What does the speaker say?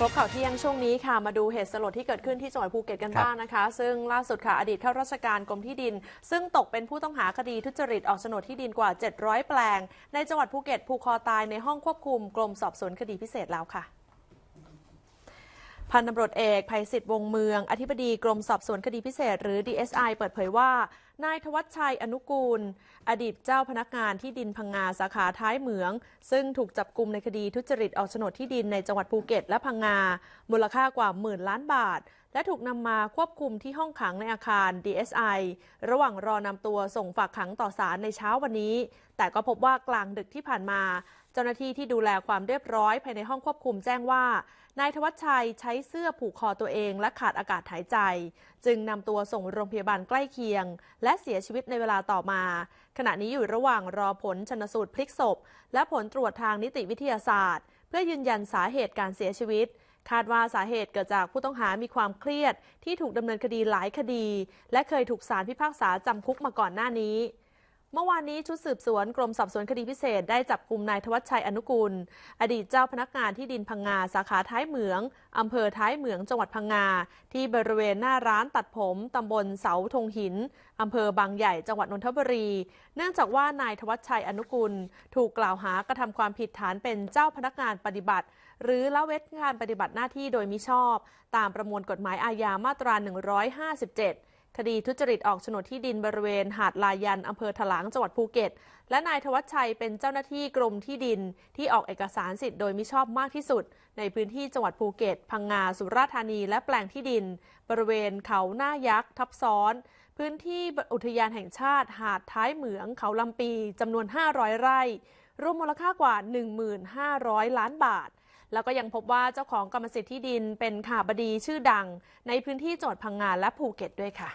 ครบข่าวเที่ยงช่วงนี้ค่ะมาดูเหตุสลดที่เกิดขึ้นที่จังหวัดภูเก็ตกันครับบ้างนะคะ ซึ่งล่าสุดค่ะอดีตข้าราชการกรมที่ดิน ซึ่งตกเป็นผู้ต้องหาคดีทุจริตออกโฉนดที่ดินกว่า 700 แปลง ในจังหวัดภูเก็ตผูกคอตายในห้องควบคุมกรมสอบสวนคดีพิเศษแล้วค่ะพันตำรวจเอกภัยศิษฐ์วงศ์เมือง อธิบดีกรมสอบสวนคดีพิเศษ หรือ DSI เปิดเผยว่า นายธวัชชัยอนุกูล อดีตเจ้าพนักงานที่ดินพังงาสาขาท้ายเหมือง ซึ่งถูกจับกลุ่มในคดีทุจริตออกโฉนดที่ดินในจังหวัดภูเก็ตและพังงา มูลค่ากว่าหมื่นล้านบาท และถูกนำมาควบคุมที่ห้องขังในอาคาร DSI ระหว่างรอนำตัวส่งฝากขังต่อศาลในเช้าวันนี้ แต่ก็พบว่ากลางดึกที่ผ่านมา เจ้าหน้าที่ที่ดูแลความเรียบร้อยภายในห้องควบคุมแจ้งว่านายธวัชชัยใช้เสื้อผูกคอตัวเองและขาดอากาศหายใจ จึงนำตัวส่งโรงพยาบาลใกล้เคียง และและเสียชีวิตในเวลาต่อมา ขณะนี้อยู่ระหว่างรอผลชนสูตรพลิกศพ และผลตรวจทางนิติวิทยาศาสตร์ เพื่อยืนยันสาเหตุการเสียชีวิต คาดว่าสาเหตุเกิดจากผู้ต้องหามีความเครียด ที่ถูกดำเนินคดีหลายคดี และเคยถูกศาลพิพากษาจำคุกมาก่อนหน้านี้ เมื่อวานนี้ชุดสืบสวนกรมสอบสวนคดีพิเศษได้จับกลุ่มนายธวัชชัยอนุกูล อดีตเจ้าพนักงานที่ดินพังงาสาขาท้ายเหมืองอำเภอท้ายเหมืองจังหวัดพังงา ที่บริเวณหน้าร้านตัดผมตำบลเสาธงหินอำเภอบางใหญ่จังหวัดนนทบุรี เนื่องจากว่านายธวัชชัยอนุกูล ถูกกล่าวหากระทำความผิดฐานเป็นเจ้าพนักงานปฏิบัติ หรือละเว้นการปฏิบัติหน้าที่โดยมิชอบ ตามประมวลกฎหมายอาญามาตรา 157 คดีทุจริตออกโฉนดที่ดินบริเวณหาดลายันอำเภอถลางจังหวัดภูเก็ต และนายธวัชชัยเป็นเจ้าหน้าที่กรมที่ดิน ที่ออกเอกสารสิทธิ์โดยมิชอบมากที่สุด ในพื้นที่จังหวัดภูเก็ต พังงา สุราษฎร์ธานี และแปลงที่ดิน บริเวณเขาหน้ายักษ์ทับซ้อน พื้นที่อุทยานแห่งชาติหาดท้ายเหมือง เขาลำปีจำนวน 500 ไร่รวมมูลค่ากว่า 1,500 ล้านบาท แล้วก็ยังพบว่าเจ้าของกรรมสิทธิ์ที่ดินเป็นข่าบดีชื่อดัง ในพื้นที่จังหวัดพังงาและภูเก็ตด้วยค่ะ